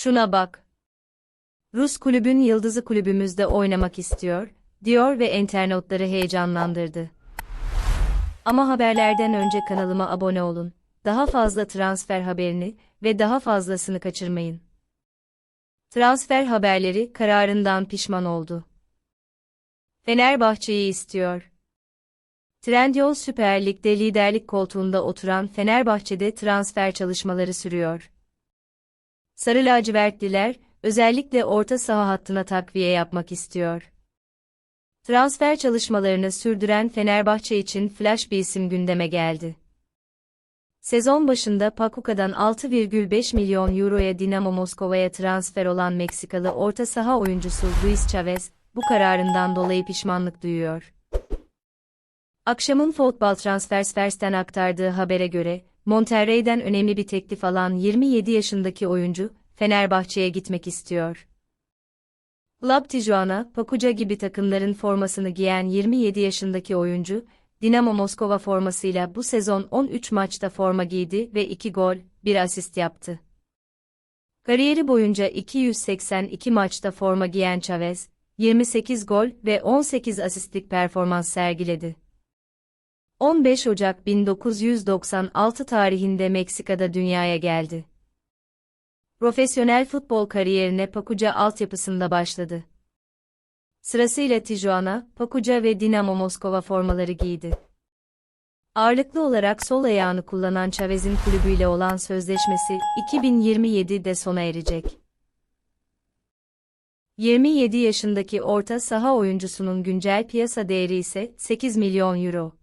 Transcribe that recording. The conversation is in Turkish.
Şuna bak. Rus kulübün yıldızı kulübümüzde oynamak istiyor, diyor ve internautları heyecanlandırdı. Ama haberlerden önce kanalıma abone olun. Daha fazla transfer haberini ve daha fazlasını kaçırmayın. Transfer haberleri kararından pişman oldu. Fenerbahçe'yi istiyor. Trendyol Süper Lig'de liderlik koltuğunda oturan Fenerbahçe'de transfer çalışmaları sürüyor. Sarı lacivertliler, özellikle orta saha hattına takviye yapmak istiyor. Transfer çalışmalarını sürdüren Fenerbahçe için flash bir isim gündeme geldi. Sezon başında Pakuka'dan 6,5 milyon euroya Dinamo Moskova'ya transfer olan Meksikalı orta saha oyuncusu Luis Chavez, bu kararından dolayı pişmanlık duyuyor. Akşamın Futbol Transfers'ten aktardığı habere göre, Monterrey'den önemli bir teklif alan 27 yaşındaki oyuncu, Fenerbahçe'ye gitmek istiyor. Club Tijuana, Pakuca gibi takımların formasını giyen 27 yaşındaki oyuncu, Dinamo Moskova formasıyla bu sezon 13 maçta forma giydi ve 2 gol, 1 asist yaptı. Kariyeri boyunca 282 maçta forma giyen Chavez, 28 gol ve 18 asistlik performans sergiledi. 15 Ocak 1996 tarihinde Meksika'da dünyaya geldi. Profesyonel futbol kariyerine Pakuca altyapısında başladı. Sırasıyla Tijuana, Pakuca ve Dinamo Moskova formaları giydi. Ağırlıklı olarak sol ayağını kullanan Chavez'in kulübüyle olan sözleşmesi 2027'de sona erecek. 27 yaşındaki orta saha oyuncusunun güncel piyasa değeri ise 8 milyon euro.